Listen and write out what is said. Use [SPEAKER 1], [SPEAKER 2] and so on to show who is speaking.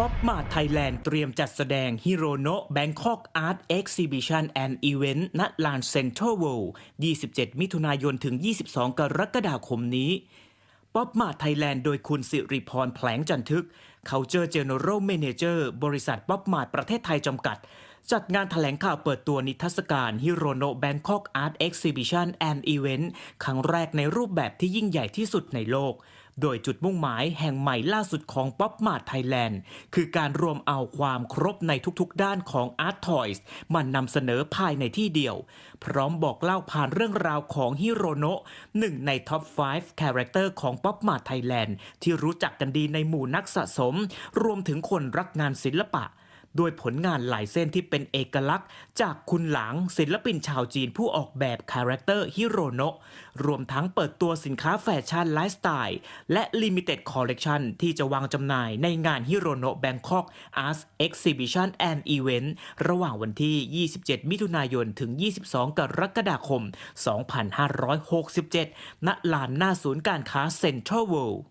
[SPEAKER 1] ป๊อปมาไทยแลนด์เตรียมจัดแสดงฮิโรโนะแบงคอกอาร์ตเอ็กซิบิชันแอนด์อีเวนต์ณลานเซ็นทรัลเวิลด์27 มิถุนายนถึง 22 กรกฎาคมนี้ ป๊อปมาไทยแลนด์โดยคุณสิริพรแผลงจันทึก Culture General Manager บริษัทป๊อปมาประเทศไทยจำกัด จัดงานแถลงข่าวเปิดตัวนิทรรศการฮิโรโนะแบงคอกอาร์ตเอ็กซิบิชันแอนด์อีเวนต์ครั้งแรกในรูปแบบที่ยิ่งใหญ่ที่สุดในโลก โดยจุดมุ่งหมายแห่งใหม่ล่าสุดของป๊อปมาไทยแลนด์คือการรวมเอาความครบในทุกๆด้านของ Art Toys มานำเสนอภายในที่เดียว พร้อมบอกเล่าผ่านเรื่องราวของฮิโรโนะหนึ่งในท็อป 5 คาแรคเตอร์ของป๊อปมาไทยแลนด์ที่รู้จักกันดีในหมู่นักสะสม รวมถึงคนรักงานศิลปะ ด้วยผลงานหลายเส้นที่เป็นเอกลักษณ์ จากคุณหลางศิลปินชาวจีนผู้ออกแบบคาแรคเตอร์ฮิโรโนะรวมทั้งเปิดตัวสินค้าแฟชั่นไลฟ์สไตล์ และ Limited Collection ที่จะวางจำหน่ายในงานฮิโรโนะแบงคอก Arts Exhibition and Event ระหว่างวันที่ 27 มิถุนายน ถึง 22 กรกฎาคม 2567 ณ ลานหน้าศูนย์การค้าเซ็นทรัลเวิลด์